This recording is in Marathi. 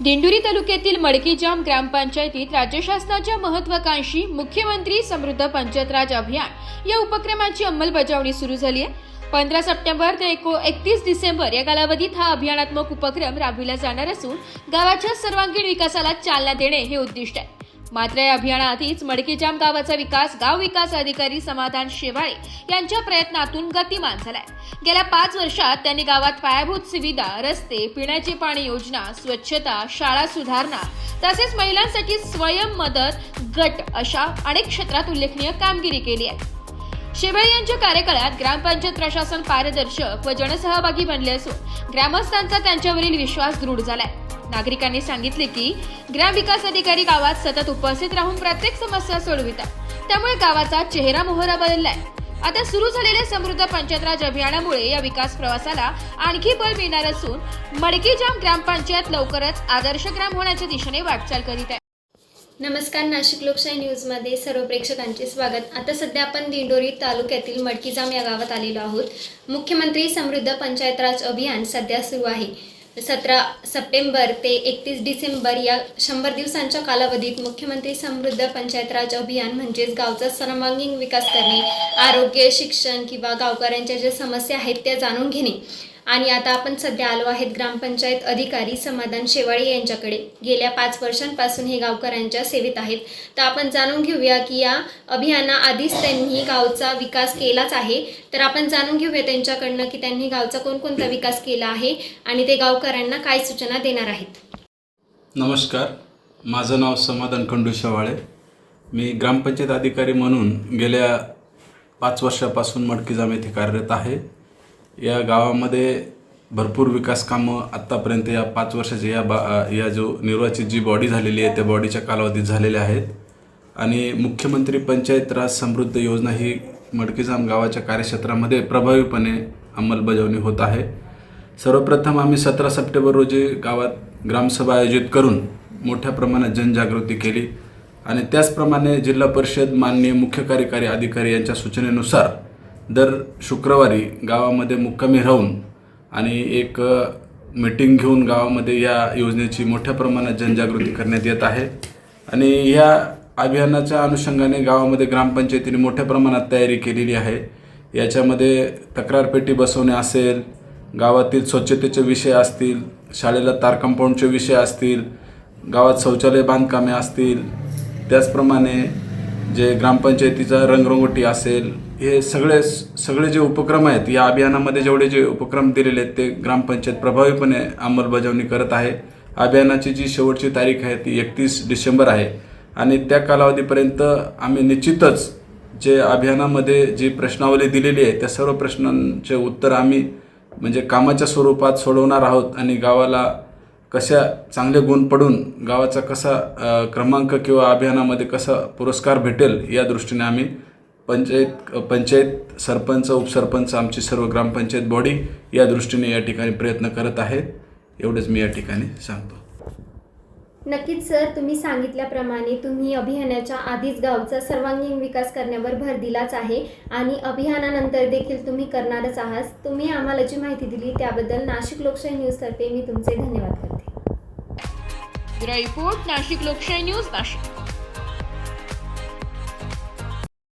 दिंडुरी तालुक्यातील मडकीजाम ग्रामपंचायतीत राज्य शासनाच्या महत्वाकांक्षी मुख्यमंत्री समृद्ध पंचायतराज अभियान या उपक्रमाची अंमलबजावणी सुरू झाली आहे. पंधरा सप्टेंबर ते एको एकतीस डिसेंबर या कालावधीत हा अभियानात्मक उपक्रम राबविला जाणार असून गावाच्या सर्वांगीण विकासाला चालना देणे हे उद्दिष्ट आहे. मात्र या अभियानाआधीच मडकीजाम गावाचा विकास गाव विकास अधिकारी समाधान शेवाळे यांच्या प्रयत्नातून गतिमान झालाय. गेल्या पाच वर्षात त्यांनी गावात पायाभूत सुविधा रस्ते पिण्याचे पाणी योजना स्वच्छता शाळा सुधारणा तसेच महिलांसाठी स्वयं मदत गट अशा अनेक क्षेत्रात उल्लेखनीय कामगिरी केली आहे. शेवाळे यांच्या कार्यकाळात ग्रामपंचायत प्रशासन पारदर्शक व जनसहभागी बनले असून ग्रामस्थांचा त्यांच्यावरील विश्वास दृढ झालाय. नागरिकांनी सांगितले की ग्रामविकास अधिकारी गावात सतत उपस्थित राहून प्रत्येक समस्या सोडवितात. त्यामुळे गावाचा चेहरा मोहरा बदललाय. आता सुरू झालेल्या समृद्ध पंचायत राज अभियानामुळे या विकास प्रवासाला आणखी बळ मिळणार असून मडकीजाम ग्रामपंचायत लवकरच आदर्श ग्राम होण्याच्या दिशेने वाटचाल करीत आहे. नमस्कार नाशिक लोकशाही न्यूजमध्ये सर्व प्रेक्षकांचे स्वागत. आता सध्या आपण दिंडोरी तालुक्यातील मडकीजाम या गावात आलेलो आहोत. मुख्यमंत्री समृद्ध पंचायत राज अभियान सध्या सुरू आहे. सतरा सप्टेंबर ते एकतीस डिसेंबर या शंभर दिवसांच्या कालावधीत मुख्यमंत्री समृद्ध पंचायत राज अभियान म्हणजेच गावचा सर्वांगीण विकास करणे आरोग्य शिक्षण किंवा गावकऱ्यांच्या ज्या समस्या आहेत त्या जाणून घेणे. आणि आता आपण सध्या आलो आहेत ग्रामपंचायत अधिकारी समाधान शेवाळे यांच्याकडे. गेल्या पाच वर्षांपासून हे गावकऱ्यांच्या सेवेत आहेत. तर आपण जाणून घेऊया की या अभियानाआधीच त्यांनी गावचा विकास केलाच आहे. तर आपण जाणून घेऊया त्यांच्याकडनं की त्यांनी गावचा कोणकोणता विकास केला आहे आणि ते गावकऱ्यांना काय सूचना देणार आहेत. नमस्कार. माझं नाव समाधान खंडू शेवाळे. मी ग्रामपंचायत अधिकारी म्हणून गेल्या पाच वर्षापासून मडकीजाम येथे कार्यरत आहे. या गावामध्ये भरपूर विकास कामं आत्तापर्यंत या पाच वर्षाचे या बा या जो निर्वाचित जी बॉडी झालेली आहे त्या बॉडीच्या कालावधीत झालेल्या आहेत. आणि मुख्यमंत्री पंचायत राज समृद्ध योजना ही मडकीजाम गावाच्या कार्यक्षेत्रामध्ये प्रभावीपणे अंमलबजावणी होत आहे. सर्वप्रथम आम्ही सतरा सप्टेंबर रोजी गावात ग्रामसभा आयोजित करून मोठ्या प्रमाणात जनजागृती केली. आणि त्याचप्रमाणे जिल्हा परिषद माननीय मुख्य कार्यकारी अधिकारी यांच्या सूचनेनुसार दर शुक्रवारी गावामध्ये मुक्कामी राहून आणि एक मीटिंग घेऊन गावामध्ये या योजनेची मोठ्या प्रमाणात जनजागृती करण्यात येत आहे. आणि या अभियानाच्या अनुषंगाने गावामध्ये ग्रामपंचायतीने मोठ्या प्रमाणात तयारी केलेली आहे. याच्यामध्ये तक्रारपेटी बसवणे असेल गावातील स्वच्छतेचे विषय असतील शाळेला तार कंपाऊंडचे विषय असतील गावात शौचालय बांधकामे असतील त्याचप्रमाणे जे ग्रामपंचायतीचा रंगरंगोटी असेल हे सगळे सगळे जे उपक्रम आहेत या अभियानामध्ये जेवढे जे उपक्रम दिलेले आहेत ते ग्रामपंचायत प्रभावीपणे अंमलबजावणी करत आहे. अभियानाची जी शेवटची तारीख आहे ती एकतीस डिसेंबर आहे. आणि त्या कालावधीपर्यंत आम्ही निश्चितच जे अभियानामध्ये जी प्रश्नावली दिलेली आहे त्या सर्व प्रश्नांचे उत्तर आम्ही म्हणजे कामाच्या स्वरूपात सोडवणार आहोत आणि गावाला कशा चांगले गुण पडून गावाचा कसा क्रमांक किंवा अभियानामध्ये कसा पुरस्कार भेटेल या दृष्टीने आम्ही पंचायत पंचायत सरपंच उपसरपंच आमची सर्व ग्रामपंचायत बॉडी या दृष्टीने या ठिकाणी प्रयत्न करत आहेत एवढंच मी या ठिकाणी सांगतो. नक्कीच सर तुम्ही सांगितल्याप्रमाणे तुम्ही अभियानाच्या आधीच गावचा सर्वांगीण विकास करण्यावर भर दिलाच आहे आणि अभियानानंतर देखील तुम्ही करणारच आहात. तुम्ही आम्हाला जी माहिती दिली त्याबद्दल नाशिक लोकशाही न्यूजतर्फे मी तुमचे धन्यवाद करते. रिपोर्ट नाशिक लोकशाही न्यूज नाशिक.